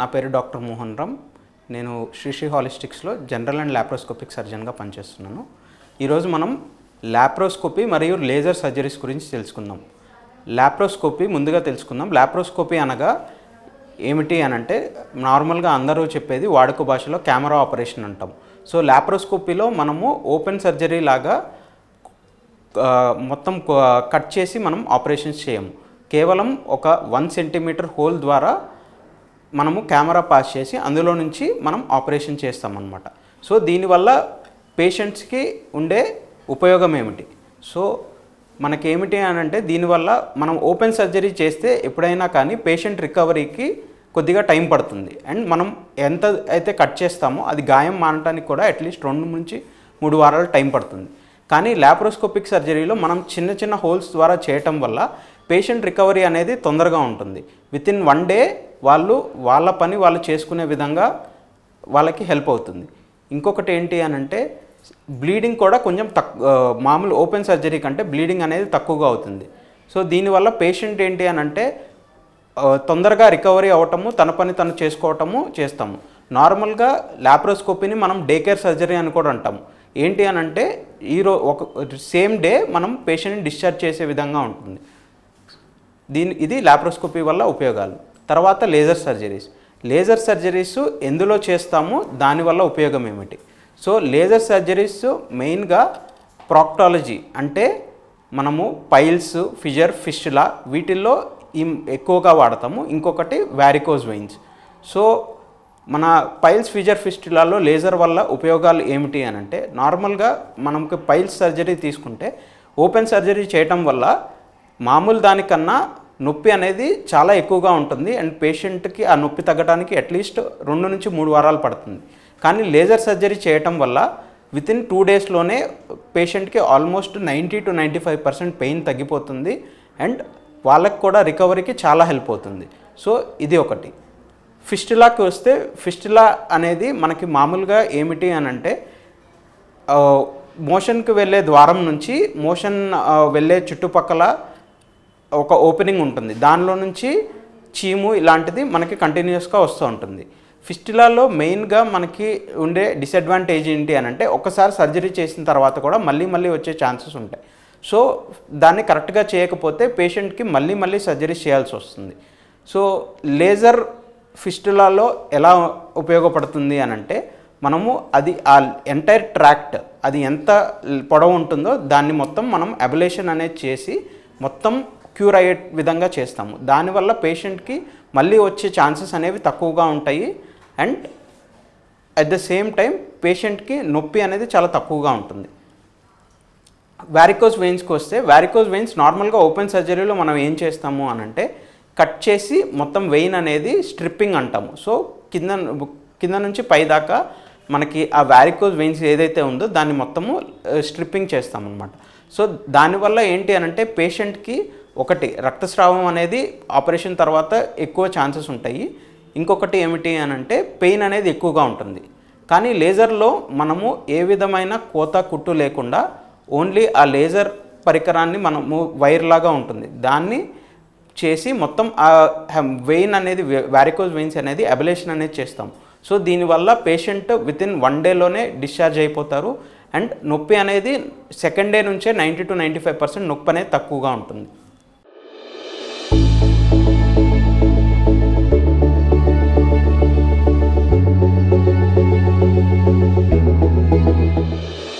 నా పేరు డాక్టర్ మోహన్ రామ్. నేను శ్రీశ్రీ హాలిస్టిక్స్లో జనరల్ అండ్ ల్యాప్రోస్కోపిక్ సర్జన్గా పనిచేస్తున్నాను. ఈరోజు మనం లాప్రోస్కోపీ మరియు లేజర్ సర్జరీస్ గురించి తెలుసుకుందాం. లాప్రోస్కోపీ ముందుగా తెలుసుకుందాం. ల్యాప్రోస్కోపీ అనగా ఏమిటి అని అంటే నార్మల్గా అందరూ చెప్పేది వాడుక భాషలో కెమెరా ఆపరేషన్ అంటాం. సో ల్యాప్రోస్కోపీలో మనము ఓపెన్ సర్జరీ లాగా మొత్తం కట్ చేసి మనం ఆపరేషన్స్ చేయము. కేవలం ఒక వన్ సెంటీమీటర్ హోల్ ద్వారా మనము కెమెరా పాస్ చేసి అందులో నుంచి మనం ఆపరేషన్ చేస్తామన్నమాట. సో దీనివల్ల పేషెంట్స్కి ఉండే ఉపయోగం ఏమిటి? సో మనకేమిటి అని అంటే దీనివల్ల మనం ఓపెన్ సర్జరీ చేస్తే ఎప్పుడైనా కానీ పేషెంట్ రికవరీకి కొద్దిగా టైం పడుతుంది. అండ్ మనం ఎంత అయితే కట్ చేస్తామో అది గాయం మానటానికి కూడా అట్లీస్ట్ రెండు నుంచి మూడు వారాలు టైం పడుతుంది. కానీ ల్యాప్రోస్కోపిక్ సర్జరీలో మనం చిన్న చిన్న హోల్స్ ద్వారా చేయటం వల్ల పేషెంట్ రికవరీ అనేది తొందరగా ఉంటుంది. విత్ ఇన్ వన్ డే వాళ్ళు వాళ్ళ పని వాళ్ళు చేసుకునే విధంగా వాళ్ళకి హెల్ప్ అవుతుంది. ఇంకొకటి ఏంటి అని అంటే బ్లీడింగ్ కూడా కొంచెం తక్ మామూలు ఓపెన్ సర్జరీ కంటే బ్లీడింగ్ అనేది తక్కువగా అవుతుంది. సో దీనివల్ల పేషెంట్ ఏంటి అని అంటే తొందరగా రికవరీ అవ్వటము తన పని తను చేసుకోవటము చేస్తాము. నార్మల్గా ల్యాప్రోస్కోపీని మనం డే కేర్ సర్జరీ అని కూడా అంటాము ఏంటి అని అంటే ఈరో ఒక సేమ్ డే మనం పేషెంట్ని డిశ్చార్జ్ చేసే విధంగా ఉంటుంది. దీని ఇది లాప్రోస్కోపీ వల్ల ఉపయోగాలు. తర్వాత లేజర్ సర్జరీస్. లేజర్ సర్జరీస్ ఎందులో చేస్తామో? దానివల్ల ఉపయోగం ఏమిటి? సో లేజర్ సర్జరీస్ మెయిన్గా ప్రాక్టాలజీ అంటే మనము పైల్స్ ఫిజర్ ఫిష్లా వీటిల్లో ఎక్కువగా వాడతాము. ఇంకొకటి వ్యారికోజ్ వెయిన్స్. సో మన పైల్స్ ఫిజర్ ఫిస్టులలో లేజర్ వల్ల ఉపయోగాలు ఏమిటి అని అంటే నార్మల్గా మనకి పైల్స్ సర్జరీ తీసుకుంటే ఓపెన్ సర్జరీ చేయటం వల్ల మామూలు దానికన్నా నొప్పి అనేది చాలా ఎక్కువగా ఉంటుంది అండ్ పేషెంట్కి ఆ నొప్పి తగ్గడానికి అట్లీస్ట్ రెండు నుంచి మూడు వారాలు పడుతుంది. కానీ లేజర్ సర్జరీ చేయటం వల్ల విత్ ఇన్ టూ డేస్లోనే పేషెంట్కి almost ninety two ninety five percent pain తగ్గిపోతుంది అండ్ వాళ్ళకి కూడా రికవరీకి చాలా హెల్ప్ అవుతుంది. సో ఇది ఒకటి. ఫిస్టిలాకి వస్తే ఫిస్టిలా అనేది మనకి మామూలుగా ఏమిటి అని అంటే మోషన్కి వెళ్ళే ద్వారం నుంచి మోషన్ వెళ్ళే చుట్టుపక్కల ఒక ఓపెనింగ్ ఉంటుంది. దానిలో నుంచి చీము ఇలాంటిది మనకి కంటిన్యూస్గా వస్తూ ఉంటుంది. ఫిస్టులాలో మెయిన్గా మనకి ఉండే డిసడ్వాంటేజ్ ఏంటి అని అంటే ఒకసారి సర్జరీ చేసిన తర్వాత కూడా మళ్ళీ మళ్ళీ వచ్చే ఛాన్సెస్ ఉంటాయి. సో దాన్ని కరెక్ట్గా చేయకపోతే పేషెంట్కి మళ్ళీ మళ్ళీ సర్జరీ చేయాల్సి వస్తుంది. సో లేజర్ ఫిస్టులాలో ఎలా ఉపయోగపడుతుంది అని అంటే మనము అది ఆ ఎంటైర్ ట్రాక్ట్ అది ఎంత పొడవు ఉంటుందో దాన్ని మొత్తం మనం అబిలేషన్ అనేది చేసి మొత్తం క్యూర్ అయ్యే విధంగా చేస్తాము. దానివల్ల పేషెంట్కి మళ్ళీ వచ్చే ఛాన్సెస్ అనేవి తక్కువగా ఉంటాయి. And at the same time పేషెంట్కి నొప్పి అనేది చాలా తక్కువగా ఉంటుంది. వ్యారికోజ్ వెయిన్స్కి వస్తే వ్యారికోజ్ వెయిన్స్ నార్మల్గా ఓపెన్ సర్జరీలో మనం ఏం చేస్తాము అని అంటే కట్ చేసి మొత్తం వెయిన్ అనేది స్ట్రిప్పింగ్ అంటాము. సో కింద కింద నుంచి పై దాకా మనకి ఆ వ్యారికోజ్ వెయిన్స్ ఏదైతే ఉందో దాన్ని మొత్తము స్ట్రిప్పింగ్ చేస్తామన్నమాట. సో దానివల్ల ఏంటి అని అంటే పేషెంట్కి ఒకటి రక్తస్రావం అనేది ఆపరేషన్ తర్వాత ఎక్కువ ఛాన్సెస్ ఉంటాయి. ఇంకొకటి ఏమిటి అని అంటే పెయిన్ అనేది ఎక్కువగా ఉంటుంది. కానీ లేజర్లో మనము ఏ విధమైన కోత కుట్టు లేకుండా ఓన్లీ ఆ లేజర్ పరికరాన్ని మనము వైర్ లాగా ఉంటుంది. దాన్ని చేసి మొత్తం ఆ వెయిన్ అనేది వ్యారికోజ్ వెయిన్స్ అనేది అబిలేషన్ అనేది చేస్తాం. సో దీనివల్ల పేషెంట్ విత్ ఇన్ వన్ డేలోనే డిశ్చార్జ్ అయిపోతారు. అండ్ నొప్పి అనేది సెకండ్ డే నుంచే ninety two ninety five percent నొప్పి అనేది తక్కువగా ఉంటుంది.